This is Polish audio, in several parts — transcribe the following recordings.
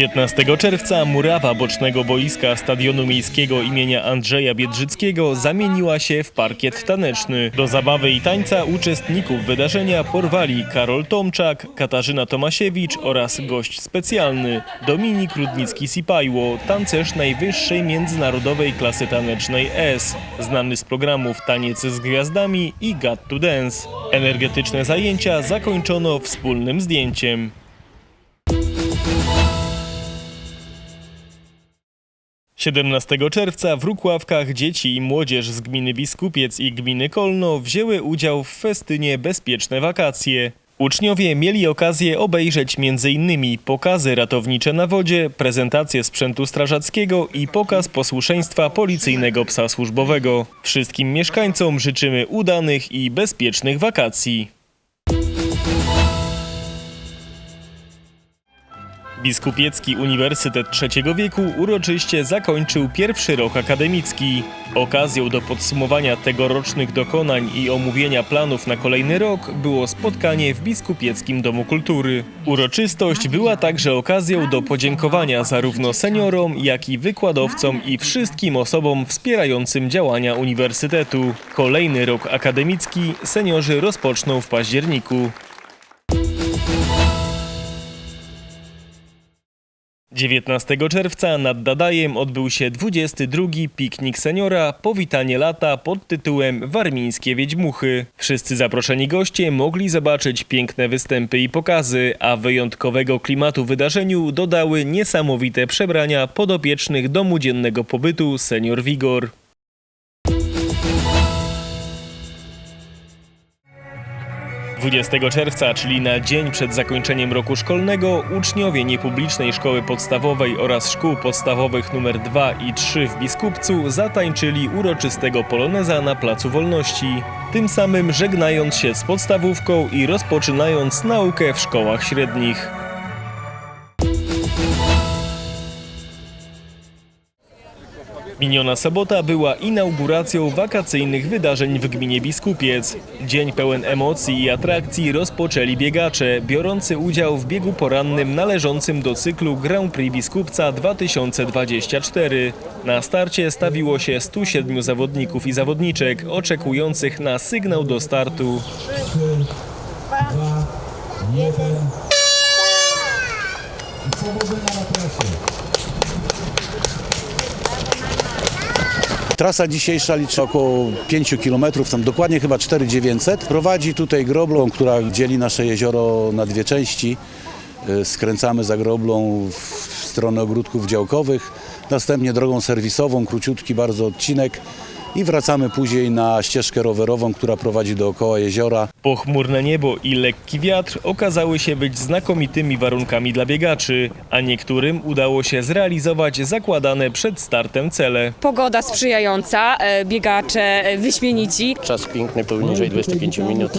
15 czerwca murawa bocznego boiska Stadionu Miejskiego imienia Andrzeja Biedrzyckiego zamieniła się w parkiet taneczny. Do zabawy i tańca uczestników wydarzenia porwali Karol Tomczak, Katarzyna Tomasiewicz oraz gość specjalny Dominik Rudnicki-Sipajło, tancerz najwyższej międzynarodowej klasy tanecznej S, znany z programów Taniec z Gwiazdami i Got to Dance. Energetyczne zajęcia zakończono wspólnym zdjęciem. 17 czerwca w Rukławkach dzieci i młodzież z gminy Biskupiec i gminy Kolno wzięły udział w festynie Bezpieczne Wakacje. Uczniowie mieli okazję obejrzeć m.in. pokazy ratownicze na wodzie, prezentację sprzętu strażackiego i pokaz posłuszeństwa policyjnego psa służbowego. Wszystkim mieszkańcom życzymy udanych i bezpiecznych wakacji. Biskupiecki Uniwersytet Trzeciego Wieku uroczyście zakończył pierwszy rok akademicki. Okazją do podsumowania tegorocznych dokonań i omówienia planów na kolejny rok było spotkanie w Biskupieckim Domu Kultury. Uroczystość była także okazją do podziękowania zarówno seniorom, jak i wykładowcom i wszystkim osobom wspierającym działania uniwersytetu. Kolejny rok akademicki seniorzy rozpoczną w październiku. 19 czerwca nad Dadajem odbył się 22. piknik seniora Powitanie lata pod tytułem Warmińskie Wiedźmuchy. Wszyscy zaproszeni goście mogli zobaczyć piękne występy i pokazy, a wyjątkowego klimatu wydarzeniu dodały niesamowite przebrania podopiecznych domu dziennego pobytu Senior Vigor. – 20 czerwca, czyli na dzień przed zakończeniem roku szkolnego, uczniowie niepublicznej szkoły podstawowej oraz szkół podstawowych nr 2 i 3 w Biskupcu zatańczyli uroczystego poloneza na Placu Wolności. Tym samym żegnając się z podstawówką i rozpoczynając naukę w szkołach średnich. Miniona sobota była inauguracją wakacyjnych wydarzeń w gminie Biskupiec. Dzień pełen emocji i atrakcji rozpoczęli biegacze, biorący udział w biegu porannym należącym do cyklu Grand Prix Biskupca 2024. Na starcie stawiło się 107 zawodników i zawodniczek oczekujących na sygnał do startu. Trasa dzisiejsza liczy około 5 km, tam dokładnie chyba 4900. Prowadzi tutaj groblą, która dzieli nasze jezioro na dwie części. Y, Skręcamy za groblą w stronę ogródków działkowych, następnie drogą serwisową, króciutki bardzo odcinek i wracamy później na ścieżkę rowerową, która prowadzi dookoła jeziora. Pochmurne niebo i lekki wiatr okazały się być znakomitymi warunkami dla biegaczy, a niektórym udało się zrealizować zakładane przed startem cele. Pogoda sprzyjająca, e, biegacze e, wyśmienici. Czas piękny, poniżej 25 minut.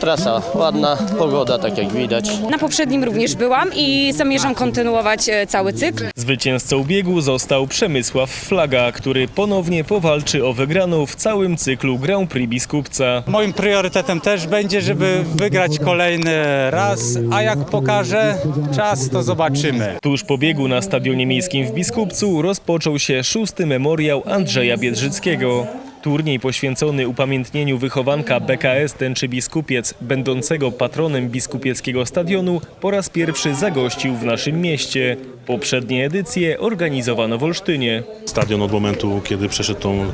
Trasa ładna, pogoda tak jak widać. Na poprzednim również byłam i zamierzam kontynuować e, cały cykl. Zwycięzcą biegu został Przemysław Flaga, który ponownie powalczy o wygraną w całym cyklu Grand Prix Biskupca. Moim priorytetem też będzie, żeby wygrać kolejny raz, a jak pokaże czas, to zobaczymy. Tuż po biegu na Stadionie Miejskim w Biskupcu rozpoczął się szósty memoriał Andrzeja Biedrzyckiego. Turniej poświęcony upamiętnieniu wychowanka BKS Tęczy Biskupiec, będącego patronem biskupieckiego stadionu, po raz pierwszy zagościł w naszym mieście. Poprzednie edycje organizowano w Olsztynie. Stadion od momentu, kiedy przeszedł tą,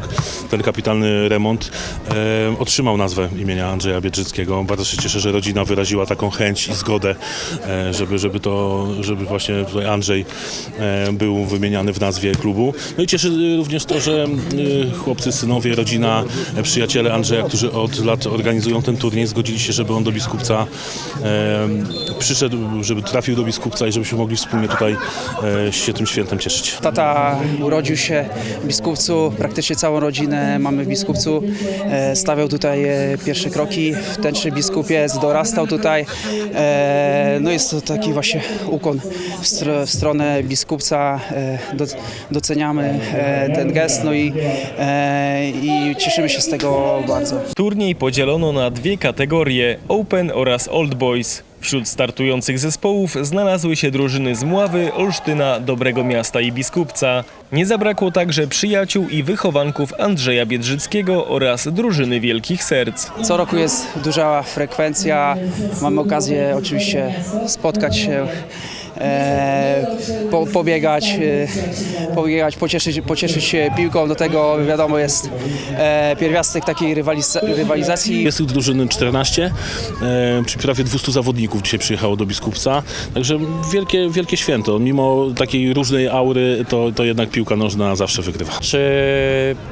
ten kapitalny remont, e, otrzymał nazwę imienia Andrzeja Biedrzyckiego. Bardzo się cieszę, że rodzina wyraziła taką chęć i zgodę, e, żeby, żeby, to, żeby właśnie Andrzej e, był wymieniany w nazwie klubu. No i cieszy również to, że e, chłopcy, synowie, rodzina, przyjaciele Andrzeja, którzy od lat organizują ten turniej, zgodzili się, żeby on do Biskupca e, przyszedł, żeby trafił do Biskupca i żebyśmy mogli wspólnie tutaj e, się tym świętem cieszyć. Tata urodził się w Biskupcu, praktycznie całą rodzinę mamy w Biskupcu. E, Stawiał tutaj e, pierwsze kroki w tęczy Biskupiec, dorastał tutaj. E, No jest to taki właśnie ukłon w, str- w stronę Biskupca. E, Do, doceniamy e, ten gest no i, e, i cieszymy się z tego bardzo. Turniej podzielono na dwie kategorie Open oraz Old Boys. Wśród startujących zespołów znalazły się drużyny z Mławy, Olsztyna, Dobrego Miasta i Biskupca. Nie zabrakło także przyjaciół i wychowanków Andrzeja Biedrzyckiego oraz drużyny Wielkich Serc. Co roku jest duża frekwencja. Mamy okazję oczywiście spotkać się, po, pobiegać, e, pobiegać pocieszyć, pocieszyć się piłką. Do tego wiadomo jest e, pierwiastek takiej rywaliz- rywalizacji. Jest tych drużyny 14, e, przy prawie 200 zawodników dzisiaj przyjechało do Biskupca, także wielkie, wielkie święto. Mimo takiej różnej aury, to, to jednak piłka nożna zawsze wygrywa. Czy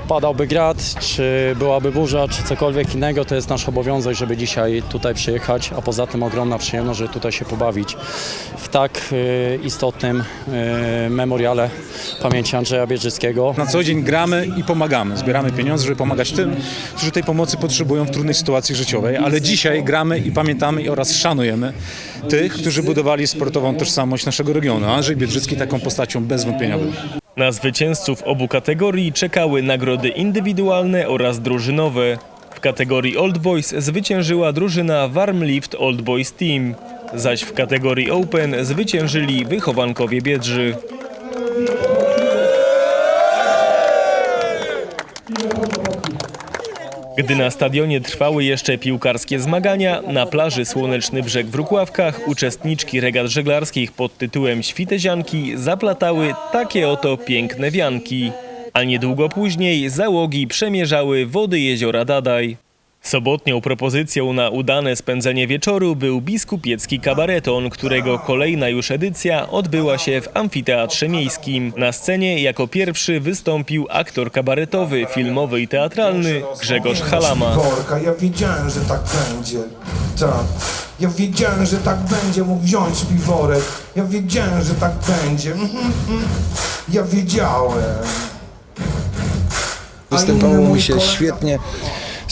padałby grad, czy byłaby burza, czy cokolwiek innego, to jest nasz obowiązek, żeby dzisiaj tutaj przyjechać, a poza tym ogromna przyjemność, żeby tutaj się pobawić w tak y, istotnym y, memoriale pamięci Andrzeja Biedrzyckiego. Na co dzień gramy i pomagamy. Zbieramy pieniądze, żeby pomagać tym, którzy tej pomocy potrzebują w trudnej sytuacji życiowej, ale dzisiaj gramy i pamiętamy oraz szanujemy tych, którzy budowali sportową tożsamość naszego regionu. Andrzej Biedrzycki taką postacią bez wątpienia był. Na zwycięzców obu kategorii czekały nagrody indywidualne oraz drużynowe. W kategorii Old Boys zwyciężyła drużyna Warmlift Old Boys Team, zaś w kategorii Open zwyciężyli wychowankowie Biedrzy. Gdy na stadionie trwały jeszcze piłkarskie zmagania, na plaży Słoneczny Brzeg w Rukławkach uczestniczki regat żeglarskich pod tytułem Świtezianki zaplatały takie oto piękne wianki. A niedługo później załogi przemierzały wody jeziora Dadaj. Sobotnią propozycją na udane spędzenie wieczoru był biskupiecki kabareton, którego kolejna już edycja odbyła się w amfiteatrze miejskim. Na scenie jako pierwszy wystąpił aktor kabaretowy, filmowy i teatralny Grzegorz Halama. Ja wiedziałem, że tak będzie. Tak. Ja wiedziałem, że tak będzie. Mógł wziąć piworek. Ja wiedziałem, że tak będzie. Mhm, mhm. Ja wiedziałem. Występowało mi się świetnie,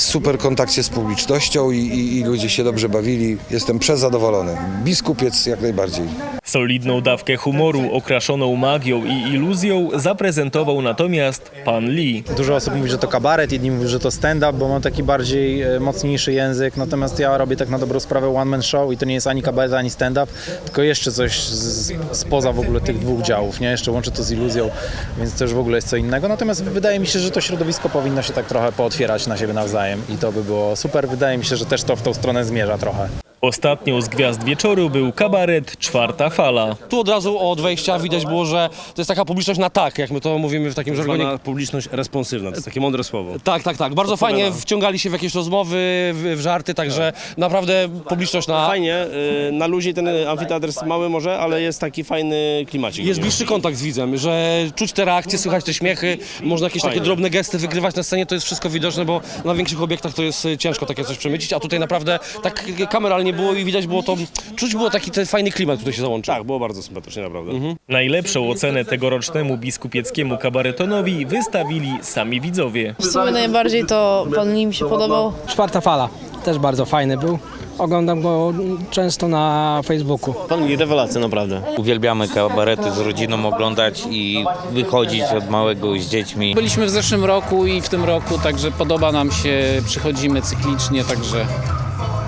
super kontakcie z publicznością i, i, i ludzie się dobrze bawili. Jestem przezadowolony. Biskupiec jak najbardziej. Solidną dawkę humoru okraszoną magią i iluzją zaprezentował natomiast pan Lee. Dużo osób mówi, że to kabaret, inni mówią, że to stand-up, bo mam taki bardziej e, mocniejszy język, natomiast ja robię tak na dobrą sprawę one-man show i to nie jest ani kabaret, ani stand-up, tylko jeszcze coś z, spoza w ogóle tych dwóch działów, nie? Jeszcze łączę to z iluzją, więc to już w ogóle jest co innego, natomiast wydaje mi się, że to środowisko powinno się tak trochę pootwierać na siebie nawzajem i to by było super. Wydaje mi się, że też to w tą stronę zmierza trochę. Ostatnią z gwiazd wieczoru był kabaret Czwarta Fala. Tu od razu od wejścia widać było, że to jest taka publiczność na tak, jak my to mówimy w takim żargonie. publiczność responsywna, to jest takie mądre słowo. Tak, tak, tak. Bardzo fajnie wciągali się w jakieś rozmowy, w, w żarty, także naprawdę publiczność na... Fajnie, y, na luzie ten amfiteatr jest mały może, ale jest taki fajny klimacik. Jest bliższy kontakt z widzem, że czuć te reakcje, słychać te śmiechy, można jakieś takie drobne gesty wygrywać na scenie, to jest wszystko widoczne, bo na większych obiektach to jest ciężko takie coś przemycić, a tutaj naprawdę tak kameralnie było i widać było to, czuć było taki ten fajny klimat, który się załączył. Tak, było bardzo sympatycznie naprawdę. Najlepszą ocenę tegorocznemu biskupieckiemu kabaretonowi wystawili sami widzowie. W sumie najbardziej to pan mi się podobał. Czwarta fala, też bardzo fajny był. Oglądam go często na Facebooku. Pan mi rewelacja naprawdę. Uwielbiamy kabarety z rodziną oglądać i wychodzić od małego z dziećmi. Byliśmy w zeszłym roku i w tym roku, także podoba nam się, przychodzimy cyklicznie, także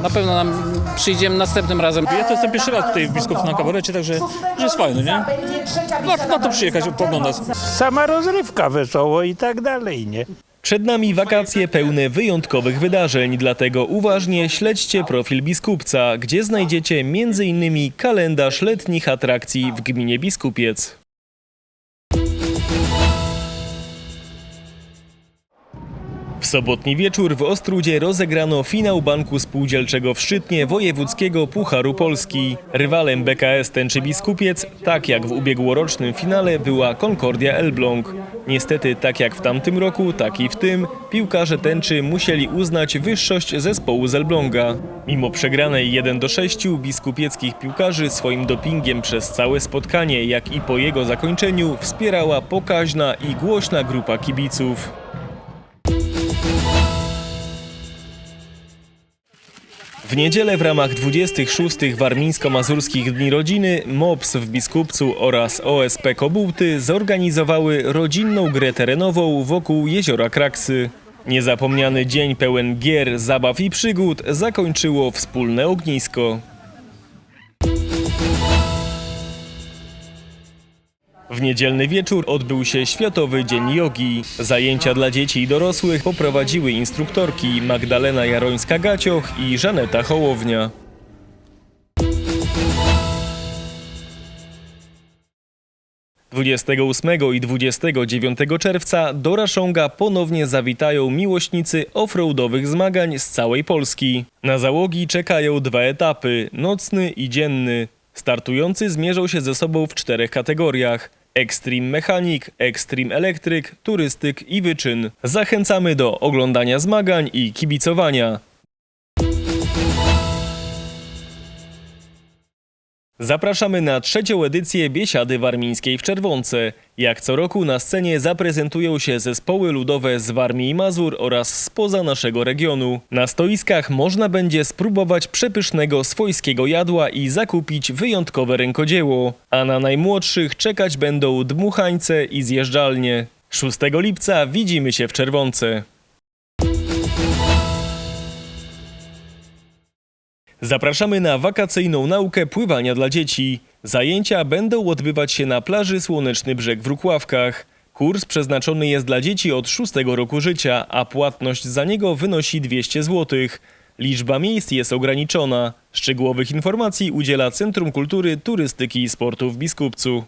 na pewno nam przyjdziemy następnym razem. Ja to jestem pierwszy raz tutaj w Biskupcu na kabarecie, także że jest fajny, nie? Na, na to przyjechać, poglądać. Sama rozrywka wesoło i tak dalej, nie? Przed nami wakacje pełne wyjątkowych wydarzeń, dlatego uważnie śledźcie profil Biskupca, gdzie znajdziecie m.in. kalendarz letnich atrakcji w gminie Biskupiec. Sobotni wieczór w Ostrudzie rozegrano finał Banku Spółdzielczego w Szczytnie Wojewódzkiego Pucharu Polski. Rywalem BKS Tęczy Biskupiec, tak jak w ubiegłorocznym finale, była Concordia Elbląg. Niestety, tak jak w tamtym roku, tak i w tym, piłkarze Tęczy musieli uznać wyższość zespołu z Elbląga. Mimo przegranej 1 do 6 biskupieckich piłkarzy swoim dopingiem przez całe spotkanie, jak i po jego zakończeniu wspierała pokaźna i głośna grupa kibiców. W niedzielę w ramach 26. Warmińsko-Mazurskich Dni Rodziny MOPS w Biskupcu oraz OSP Kobułty zorganizowały rodzinną grę terenową wokół jeziora Kraksy. Niezapomniany dzień pełen gier, zabaw i przygód zakończyło wspólne ognisko. W niedzielny wieczór odbył się Światowy Dzień Jogi. Zajęcia dla dzieci i dorosłych poprowadziły instruktorki Magdalena Jarońska-Gacioch i Żaneta Hołownia. Dwudziestego ósmego i 29 czerwca do Raszonga ponownie zawitają miłośnicy offroadowych zmagań z całej Polski. Na załogi czekają dwa etapy, nocny i dzienny. Startujący zmierzą się ze sobą w czterech kategoriach. Extreme Mechanik, Extreme Elektryk, Turystyk i Wyczyn. Zachęcamy do oglądania zmagań i kibicowania. Zapraszamy na trzecią edycję Biesiady Warmińskiej w Czerwonce. Jak co roku na scenie zaprezentują się zespoły ludowe z Warmii i Mazur oraz spoza naszego regionu. Na stoiskach można będzie spróbować przepysznego swojskiego jadła i zakupić wyjątkowe rękodzieło. A na najmłodszych czekać będą dmuchańce i zjeżdżalnie. 6 lipca widzimy się w Czerwonce. Zapraszamy na wakacyjną naukę pływania dla dzieci. Zajęcia będą odbywać się na plaży Słoneczny Brzeg w Rukławkach. Kurs przeznaczony jest dla dzieci od 6 roku życia, a płatność za niego wynosi 200 zł. Liczba miejsc jest ograniczona. Szczegółowych informacji udziela Centrum Kultury, Turystyki i Sportu w Biskupcu.